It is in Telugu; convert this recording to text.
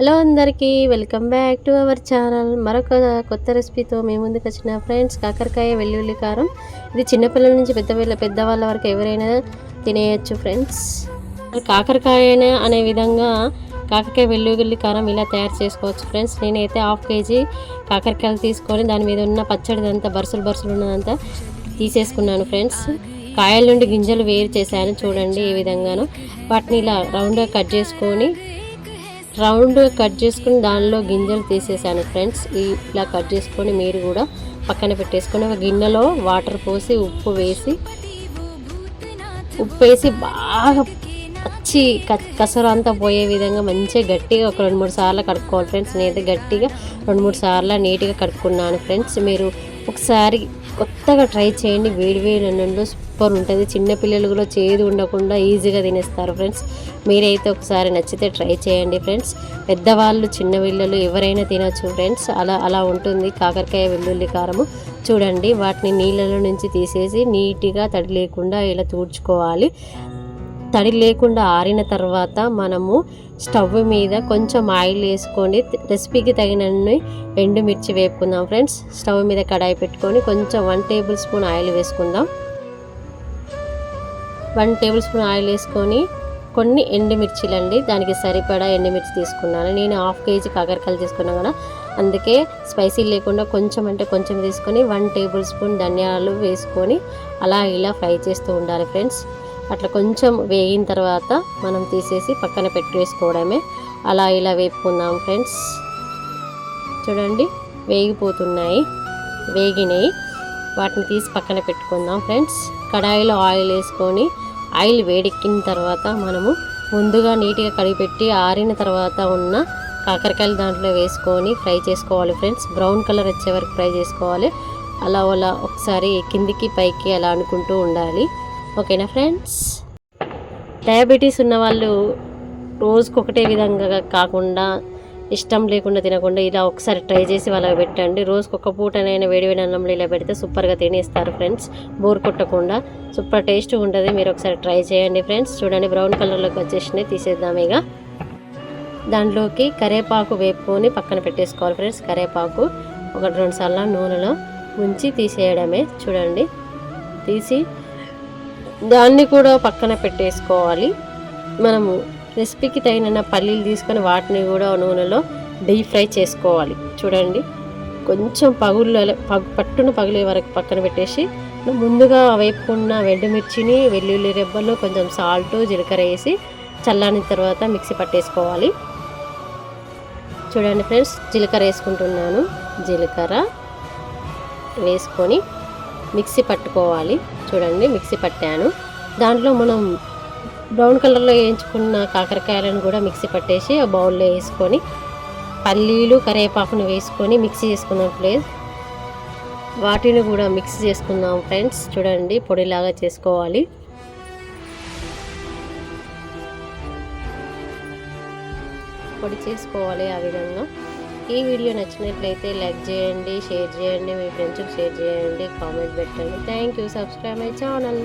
హలో అందరికీ welcome back to our channel. మరొక కొత్త రెసిపీతో మీ ముందుకు వచ్చిన ఫ్రెండ్స్ కాకరకాయ వెల్లుల్లి కారం. ఇది చిన్నపిల్లల నుంచి పెద్ద పెద్దవాళ్ళ వరకు ఎవరైనా తినేయచ్చు ఫ్రెండ్స్. కాకరకాయ అనే విధంగా కాకరకాయ వెల్లుల్లి కారం ఇలా తయారు చేసుకోవచ్చు ఫ్రెండ్స్. నేనైతే హాఫ్ కేజీ కాకరకాయలు తీసుకొని దాని మీద ఉన్న పచ్చడిదంతా బరుసలు బరుసలు ఉన్నదంతా తీసేసుకున్నాను ఫ్రెండ్స్. కాయల నుండి గింజలు వేరు చేశాను చూడండి ఏ విధంగానో. వాటిని ఇలా రౌండ్గా కట్ చేసుకొని రౌండ్ కట్ చేసుకుని దానిలో గింజలు తీసేసాను ఫ్రెండ్స్. ఇలా కట్ చేసుకొని మీరు కూడా పక్కన పెట్టేసుకొని ఒక గిన్నెలో వాటర్ పోసి ఉప్పు వేసి ఉప్పు వేసి బాగా పచ్చి కసరు అంతా పోయే విధంగా మంచిగా గట్టిగా ఒక రెండు మూడు సార్లు కడుక్కోవాలి ఫ్రెండ్స్. నేనైతే గట్టిగా రెండు మూడు సార్లు నీట్గా కడుక్కున్నాను ఫ్రెండ్స్. మీరు ఒకసారి కొత్తగా ట్రై చేయండి. వేడి వేడి అన్నంలో సూపర్ ఉంటుంది. చిన్నపిల్లలు కూడా చేదు ఉండకుండా ఈజీగా తినేస్తారు ఫ్రెండ్స్. మీరైతే ఒకసారి నచ్చితే ట్రై చేయండి ఫ్రెండ్స్. పెద్దవాళ్ళు చిన్న పిల్లలు ఎవరైనా తినచ్చు ఫ్రెండ్స్. అలా అలా ఉంటుంది. కాకరకాయ వెల్లుల్లి కారము. చూడండి వాటిని నీళ్ళలో నుంచి తీసేసి నీట్గా తడి లేకుండా ఇలా తూడ్చుకోవాలి. తడి లేకుండా ఆరిన తర్వాత మనము స్టవ్ మీద కొంచెం ఆయిల్ వేసుకొని రెసిపీకి తగినన్ని ఎండుమిర్చి వేపుకుందాం ఫ్రెండ్స్. స్టవ్ మీద కడాయి పెట్టుకొని కొంచెం వన్ టేబుల్ స్పూన్ ఆయిల్ వేసుకుందాం. వన్ టేబుల్ స్పూన్ ఆయిల్ వేసుకొని కొన్ని ఎండుమిర్చిలండి. దానికి సరిపడా ఎండుమిర్చి తీసుకున్నాను. నేను హాఫ్ కేజీ కాకరకాయలు తీసుకున్నాను కదా. అందుకే స్పైసీ లేకుండా కొంచెం అంటే కొంచెం తీసుకొని వన్ టేబుల్ స్పూన్ ధనియాలు వేసుకొని అలా ఇలా ఫ్రై చేస్తూ ఉండాలి ఫ్రెండ్స్. అట్లా కొంచెం వేగిన తర్వాత మనం తీసేసి పక్కన పెట్టేసుకోవడమే. అలా ఇలా వేపుకుందాం ఫ్రెండ్స్. చూడండి వేగిపోతున్నాయి వేగినాయి. వాటిని తీసి పక్కన పెట్టుకుందాం ఫ్రెండ్స్. కడాయిలో ఆయిల్ వేసుకొని ఆయిల్ వేడెక్కిన తర్వాత మనము ముందుగా నీట్గా కడిగిపెట్టి ఆరిన తర్వాత ఉన్న కాకరకాయలు దాంట్లో వేసుకొని ఫ్రై చేసుకోవాలి ఫ్రెండ్స్. బ్రౌన్ కలర్ వచ్చే వరకు ఫ్రై చేసుకోవాలి. అలా అలా ఒకసారి కిందికి పైకి అలా అనుకుంటూ ఉండాలి. ఓకేనా ఫ్రెండ్స్? డయాబెటీస్ ఉన్న వాళ్ళు రోజుకు ఒకటే విధంగా కాకుండా ఇష్టం లేకుండా తినకుండా ఇలా ఒకసారి ట్రై చేసి వాళ్ళకి పెట్టండి. రోజుకు ఒక పూటనైనా వేడివేడి అన్నంలో ఇలా పెడితే సూపర్గా తినేస్తారు ఫ్రెండ్స్. బోర్ కొట్టకుండా సూపర్ టేస్ట్ ఉంటుంది. మీరు ఒకసారి ట్రై చేయండి ఫ్రెండ్స్. చూడండి బ్రౌన్ కలర్లోకి వచ్చేసినాయి తీసేద్దాం ఇక. దాంట్లోకి కరేపాకు వేపుకొని పక్కన పెట్టేసుకోవాలి ఫ్రెండ్స్. కరేపాకు ఒకటి రెండు సార్లు నూనెలో ఉంచి తీసేయడమే. చూడండి తీసి దాన్ని కూడా పక్కన పెట్టేసుకోవాలి. మనము రెసిపీకి తగిన పల్లీలు తీసుకొని వాటిని కూడా నూనెలో డీప్ ఫ్రై చేసుకోవాలి. చూడండి. కొంచెం పగుళ్ళు పగు పట్టును పగిలే వరకు పక్కన పెట్టేసి ముందుగా వేపుకున్న వెండుమిర్చిని వెల్లుల్లి రెబ్బలు కొంచెం సాల్ట్ జీలకర్ర వేసి చల్లాని తర్వాత మిక్సీ పట్టేసుకోవాలి. చూడండి ఫ్రెండ్స్ జీలకర్ర వేసుకుంటున్నాను. జీలకర్ర వేసుకొని మిక్సీ పట్టుకోవాలి. చూడండి మిక్సీ పట్టాను. దాంట్లో మనం బ్రౌన్ కలర్లో వేయించుకున్న కాకరకాయలను కూడా మిక్సీ పట్టేసి ఆ బౌల్లో వేసుకొని పల్లీలు కరివేపాకును వేసుకొని మిక్సీ చేసుకుందాం ప్లేస్ వాటిని కూడా మిక్స్ చేసుకుందాం ఫ్రెండ్స్. చూడండి పొడిలాగా చేసుకోవాలి. పొడి చేసుకోవాలి ఆ విధంగా. ఈ వీడియో నచ్చినట్లయితే లైక్ చేయండి షేర్ చేయండి మీ ఫ్రెండ్స్కి షేర్ చేయండి కామెంట్ పెట్టండి. Thank you subscribe my channel.